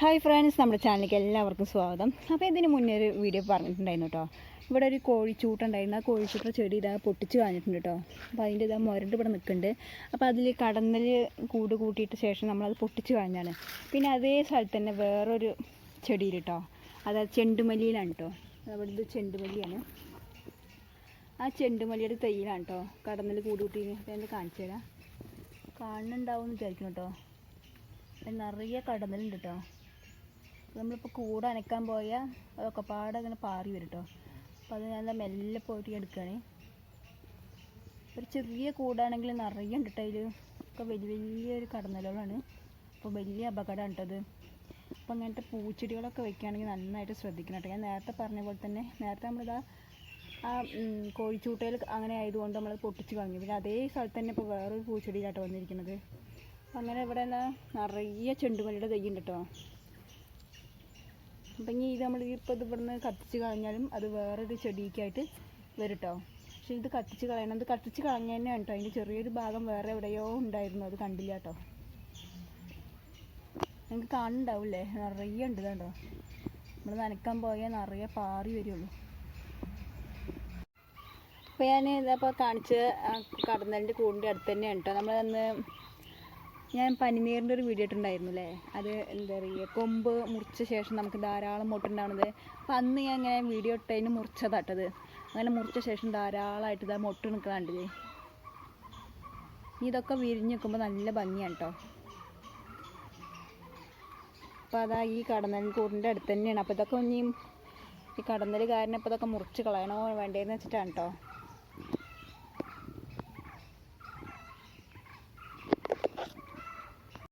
Hi friends നമ്മുടെ ചാനലിലേക്ക് എല്ലാവർക്കും സ്വാഗതം. അപ്പോൾ ഇതിന് മുന്നേ ഒരു വീഡിയോ പറഞ്ഞിട്ടുണ്ടായിരുന്നു കേട്ടോ ഇവിടെ ഒരു കോഴിച്ചൂട്ടുണ്ടായിരുന്നു. ആ കോഴിച്ചൂട്ട ചെടി ഇതാ പൊട്ടിച്ച് കാണിട്ടുണ്ട് കേട്ടോ അപ്പോൾ അതിന്റെ ഇതാ മുരണ്ട് ഇവിടെ നിൽക്കുന്നുണ്ട്. അപ്പോൾ അതിൽ കടന്നൽ കൂട് കൂട്ടിയിട്ട് ശേഷം നമ്മളത് പൊട്ടിച്ച് കളഞ്ഞാണ് പിന്നെ അതേ സ്ഥലത്ത് തന്നെ വേറൊരു ചെടിയിൽ കേട്ടോ അത് ചെണ്ടുമല്ലിയിലാണ് കേട്ടോ അവിടെ ഇത് ചെണ്ടുമല്ലിയാണ്. ആ ചെണ്ടുമല്ലിയുടെ തൈയിലാണ് കേട്ടോ കടന്നൽ കൂട് കൂട്ടി ഞാൻ കാണിച്ചു തരാം. കാണുന്നുണ്ടാവും എന്ന് വിചാരിക്കണം കേട്ടോ നിറയെ കടന്നലുണ്ട് കേട്ടോ നമ്മളിപ്പോൾ കൂട് അനക്കാൻ പോയാൽ അതൊക്കെ പാടെ അങ്ങനെ പാറി വരും കേട്ടോ അപ്പോൾ അത് ഞാൻ മെല്ലെ പോയിട്ട് എടുക്കുകയാണ് ഒരു ചെറിയ കൂടാണെങ്കിൽ നിറയെ ഉണ്ട് കേട്ടോ അതിൽ ഒക്കെ വലിയ വലിയൊരു കടന്നലുകളാണ് അപ്പോൾ വലിയ അപകടമാണ് കേട്ടത് അപ്പോൾ അങ്ങനത്തെ പൂച്ചെടികളൊക്കെ വെക്കുകയാണെങ്കിൽ നന്നായിട്ട് ശ്രദ്ധിക്കണം കേട്ടോ ഞാൻ നേരത്തെ പറഞ്ഞ പോലെ തന്നെ നേരത്തെ നമ്മളിതാ ആ കോഴിച്ചൂട്ടയിൽ അങ്ങനെ ആയതുകൊണ്ട് നമ്മൾ പൊട്ടിച്ച് കളഞ്ഞു. പിന്നെ അതേ സ്ഥലത്ത് തന്നെ ഇപ്പോൾ വേറൊരു പൂച്ചെടിയിലാട്ടോ വന്നിരിക്കുന്നത്. അങ്ങനെ ഇവിടെ നിറയെ ചെണ്ടുമല്ലിയുടെ തൈ ഉണ്ട് കേട്ടോ അപ്പം ഇനി ഇത് നമ്മൾ ഇപ്പോൾ ഇത് ഇവിടുന്ന് കത്തിച്ച് കളഞ്ഞാലും അത് വേറൊരു ചെടിക്കായിട്ട് വരും കേട്ടോ പക്ഷെ ഇത് കത്തിച്ച് കളയണം. ഇത് കത്തിച്ച് കളഞ്ഞ തന്നെയാണ് കേട്ടോ അതിന്റെ ചെറിയൊരു ഭാഗം വേറെ എവിടെയോ ഉണ്ടായിരുന്നു. അത് കണ്ടില്ല കേട്ടോ നിങ്ങൾക്ക് കാണുന്നുണ്ടാവില്ലേ? നിറയെ ഉണ്ട് കേട്ടോ നമ്മൾ നനക്കാൻ പോയാൽ നിറയെ പാറി വരുള്ളൂ. അപ്പോൾ ഞാൻ ഇതപ്പോൾ കാണിച്ച് കടന്നലിന്റെ കൂടിന്റെ അടുത്ത് തന്നെയാണ് കേട്ടോ നമ്മളന്ന് ഞാൻ പനിനീറിന്റെ ഒരു വീഡിയോ ഇട്ടുണ്ടായിരുന്നു അല്ലേ അത് എന്താ പറയുക കൊമ്പ് മുറിച്ച ശേഷം നമുക്ക് ധാരാളം മുട്ടുണ്ടാവുന്നത് അപ്പം അന്ന് ഞാൻ ഇങ്ങനെ വീഡിയോ ഇട്ടതിന് മുറിച്ചതാട്ടത് അങ്ങനെ മുറിച്ച ശേഷം ധാരാളമായിട്ട് ഇതാ മുട്ട് നിൽക്കണുണ്ട് ഇതൊക്കെ വിരിഞ്ഞ് നിൽക്കുമ്പോൾ നല്ല ഭംഗിയാണ് കേട്ടോ അപ്പോൾ അതാ ഈ കടന്നൽ കൂടിന്റെ അടുത്ത് തന്നെയാണ്. അപ്പോൾ ഇതൊക്കെ ഇനിയും ഈ കടന്നൽ കാരണം ഇപ്പോൾ ഇതൊക്കെ മുറിച്ച് കളയണോ വേണ്ടതെന്ന് വെച്ചിട്ടാണ് കേട്ടോ